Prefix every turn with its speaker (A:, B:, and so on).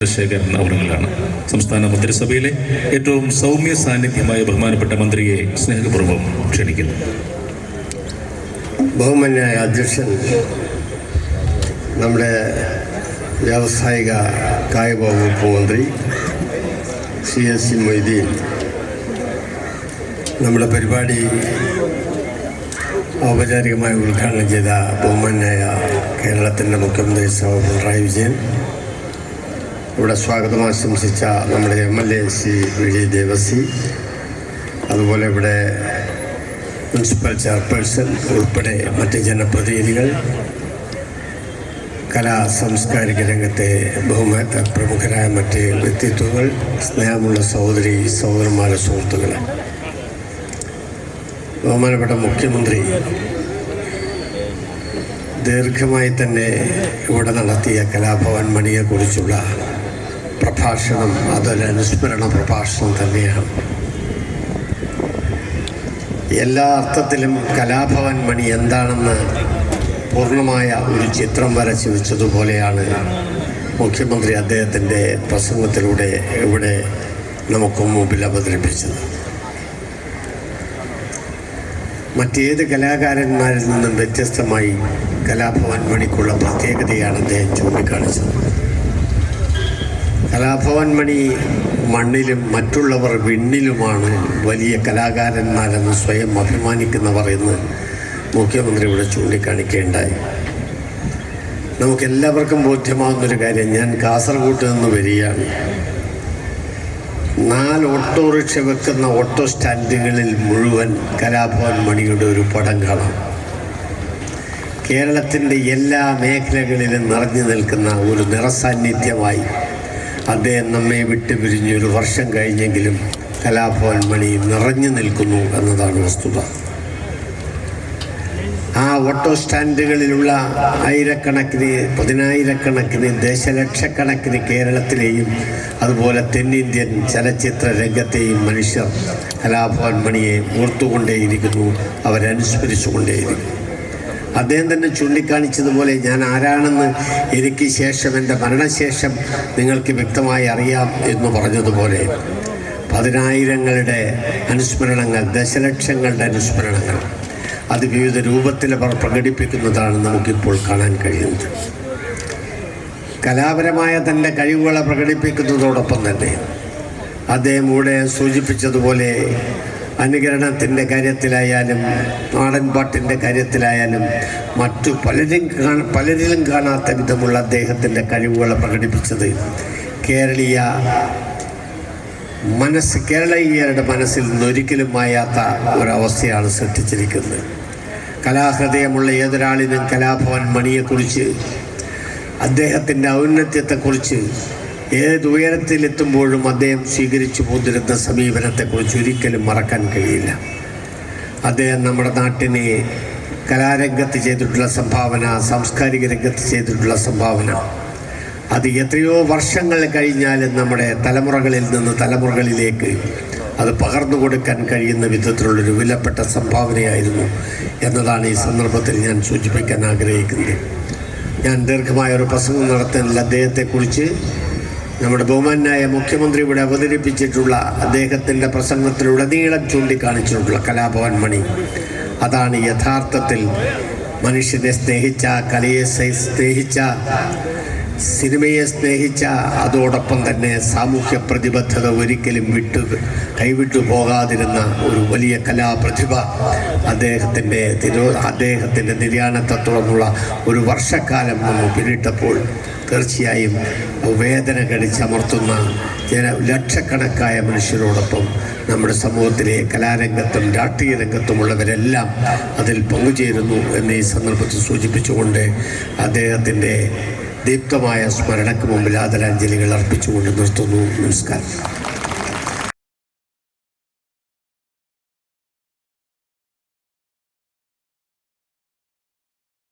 A: ചന്ദ്രശേഖരൻ അവറുകളാണ് സംസ്ഥാന മന്ത്രിസഭയിലെ ഏറ്റവും സൗമ്യ സാന്നിധ്യമായ ബഹുമാനപ്പെട്ട മന്ത്രിയെ സ്നേഹപൂർവം ക്ഷണിക്കുന്നു.
B: ബഹുമാന്യായ അധ്യക്ഷൻ നമ്മുടെ വ്യാവസായിക കായിക വകുപ്പ് മന്ത്രി സി എസ് സി മൊയ്തീൻ നമ്മുടെ പരിപാടി ഔപചാരികമായി ഉദ്ഘാടനം ചെയ്ത ബഹുമാന്യായ കേരളത്തിന്റെ മുഖ്യമന്ത്രി സഹ പിണറായി വിജയൻ ഇവിടെ സ്വാഗതം ആശംസിച്ച നമ്മുടെ M L A C Vijay Devassy. അതുപോലെ ഇവിടെ മുനിസിപ്പൽ ചെയർപേഴ്സൺ ഉൾപ്പെടെ മറ്റ് ജനപ്രതിനിധികൾ കലാ സാംസ്കാരിക രംഗത്തെ ബഹുമാന പ്രമുഖരായ മറ്റ് വ്യക്തിത്വങ്ങൾ സ്നേഹമുള്ള സഹോദരി സഹോദരന്മാരെ സുഹൃത്തുക്കൾ ബഹുമാനപ്പെട്ട മുഖ്യമന്ത്രി ദീർഘമായി തന്നെ ഇവിടെ നടത്തിയ കലാഭവൻ മണിയെക്കുറിച്ചുള്ള പ്രഭാഷണം അതൊരു അനുസ്മരണ പ്രഭാഷണം തന്നെയാണ് എല്ലാ അർത്ഥത്തിലും കലാഭവൻ മണി എന്താണെന്ന് പൂർണമായ ഒരു ചിത്രം വരച്ചു വെച്ചതുപോലെയാണ് മുഖ്യമന്ത്രി അദ്ദേഹത്തിന്റെ പ്രസംഗത്തിലൂടെ ഇവിടെ നമുക്ക് മുമ്പിൽ അവതരിപ്പിച്ചത്. മറ്റേത് കലാകാരന്മാരിൽ നിന്നും വ്യത്യസ്തമായി കലാഭവൻ മണിക്കുള്ള പ്രത്യേകതയാണ് അദ്ദേഹം ചൂണ്ടിക്കാണിച്ചത്. കലാഭവൻ മണി മണ്ണിലും മറ്റുള്ളവർ വിണ്ണിലുമാണ് വലിയ കലാകാരന്മാരെന്ന് സ്വയം അഭിമാനിക്കുന്നവർ എന്ന് മുഖ്യമന്ത്രി ഇവിടെ ചൂണ്ടിക്കാണിക്കേണ്ടായി നമുക്കെല്ലാവർക്കും ബോധ്യമാകുന്നൊരു കാര്യം ഞാൻ കാസർഗോഡ് നിന്ന് വരികയാണ്. നാല് ഓട്ടോറിക്ഷ വെക്കുന്ന ഓട്ടോ സ്റ്റാൻഡുകളിൽ മുഴുവൻ കലാഭവൻ മണിയുടെ ഒരു പടം കാണാം. കേരളത്തിന്റെ എല്ലാ മേഖലകളിലും നിറഞ്ഞു നിൽക്കുന്ന ഒരു നിറസാന്നിധ്യമായി അദ്ദേഹം നമ്മെ വിട്ടു പിരിഞ്ഞൊരു വർഷം കഴിഞ്ഞെങ്കിലും കലാഭവൻ മണി നിറഞ്ഞു നിൽക്കുന്നു എന്നതാണ് വസ്തുത. ആ ഓട്ടോ സ്റ്റാൻഡുകളിലുള്ള ആയിരക്കണക്കിന് പതിനായിരക്കണക്കിന് ദശലക്ഷക്കണക്കിന് കേരളത്തിലെയും അതുപോലെ തെന്നിന്ത്യൻ ചലച്ചിത്ര രംഗത്തെയും മനുഷ്യർ കലാഭവൻ മണിയെ ഓർത്തുകൊണ്ടേയിരിക്കുന്നു അവരനുസ്മരിച്ചുകൊണ്ടേയിരിക്കുന്നു. അദ്ദേഹം തന്നെ ചൂണ്ടിക്കാണിച്ചതുപോലെ ഞാൻ ആരാണെന്ന് എനിക്ക് ശേഷം എന്റെ മരണശേഷം നിങ്ങൾക്ക് വ്യക്തമായി അറിയാം എന്ന് പറഞ്ഞതുപോലെ പതിനായിരങ്ങളുടെ അനുസ്മരണങ്ങൾ ദശലക്ഷങ്ങളുടെ അനുസ്മരണങ്ങൾ അത് വിവിധ രൂപത്തിൽ അവർ പ്രകടിപ്പിക്കുന്നതാണ് നമുക്കിപ്പോൾ കാണാൻ കഴിയുന്നത്. കലാപരമായ തന്റെ കഴിവുകളെ പ്രകടിപ്പിക്കുന്നതോടൊപ്പം തന്നെ അദ്ദേഹം ഇവിടെ സൂചിപ്പിച്ചതുപോലെ അനുകരണത്തിന്റെ കാര്യത്തിലായാലും നാടൻ പാട്ടിന്റെ കാര്യത്തിലായാലും മറ്റു പലരും പലരിലും കാണാത്ത വിധമുള്ള അദ്ദേഹത്തിന്റെ കഴിവുകൾ പ്രകടിപ്പിച്ചത് കേരളീയ മനസ്സ് കേരളീയരുടെ മനസ്സിൽ നിന്നൊരിക്കലും മായാത്ത ഒരവസ്ഥയാണ് സൃഷ്ടിച്ചിരിക്കുന്നത്. കലാഹൃദയമുള്ള ഏതൊരാളിനും കലാഭവൻ മണിയെക്കുറിച്ച് അദ്ദേഹത്തിന്റെ ഔന്നത്യത്തെക്കുറിച്ച് ഏത് ഉയരത്തിലെത്തുമ്പോഴും അദ്ദേഹം സ്വീകരിച്ചു പോന്നിരുന്ന സമീപനത്തെക്കുറിച്ച് ഒരിക്കലും മറക്കാൻ കഴിയില്ല. അദ്ദേഹം നമ്മുടെ നാട്ടിനെ കലാരംഗത്ത് ചെയ്തിട്ടുള്ള സംഭാവന സാംസ്കാരിക രംഗത്ത് ചെയ്തിട്ടുള്ള സംഭാവന. അത് എത്രയോ വർഷങ്ങൾ കഴിഞ്ഞാലും നമ്മുടെ തലമുറകളിൽ നിന്ന് തലമുറകളിലേക്ക് അത് പകർന്നു കൊടുക്കാൻ കഴിയുന്ന വിധത്തിലുള്ളൊരു വിലപ്പെട്ട സംഭാവനയായിരുന്നു എന്നതാണ് ഈ സന്ദർഭത്തിൽ ഞാൻ സൂചിപ്പിക്കാൻ ആഗ്രഹിക്കുന്നത്. ഞാൻ ദീർഘമായ ഒരു പ്രസംഗം നടത്തുന്നില്ല അദ്ദേഹത്തെക്കുറിച്ച് നമ്മുടെ ബഹുമാനായ മുഖ്യമന്ത്രി ഇവിടെ അവതരിപ്പിച്ചിട്ടുള്ള അദ്ദേഹത്തിന്റെ പ്രസംഗത്തിലുടനീളം ചൂണ്ടിക്കാണിച്ചിട്ടുള്ള കലാഭവൻ മണി. അതാണ് യഥാർത്ഥത്തിൽ മനുഷ്യനെ സ്നേഹിച്ച കലയെ സ്നേഹിച്ച സിനിമയെ സ്നേഹിച്ച അതോടൊപ്പം തന്നെ സാമൂഹ്യ പ്രതിബദ്ധത ഒരിക്കലും വിട്ടു കൈവിട്ടു പോകാതിരുന്ന ഒരു വലിയ കലാപ്രതിഭ അദ്ദേഹത്തിന്റെ തിരു അദ്ദേഹത്തിന്റെ നിര്യാണത്തെ തുടർന്നുള്ള ഒരു വർഷക്കാലം നമ്മൾ പിന്നിട്ടപ്പോൾ തീർച്ചയായും വേദന കടിച്ചമർത്തുന്ന ജന ലക്ഷക്കണക്കായ മനുഷ്യരോടൊപ്പം നമ്മുടെ സമൂഹത്തിലെ കലാരംഗത്തും രാഷ്ട്രീയ രംഗത്തുമുള്ളവരെല്ലാം അതിൽ പങ്കുചേരുന്നു എന്ന് ഈ സന്ദർഭത്തിൽ സൂചിപ്പിച്ചുകൊണ്ട് അദ്ദേഹത്തിന്റെ ദീപ്തമായ സ്മരണയ്ക്ക് മുമ്പിൽ ആദരാഞ്ജലികൾ അർപ്പിച്ചുകൊണ്ട് നിർത്തുന്നു. നമസ്കാരം.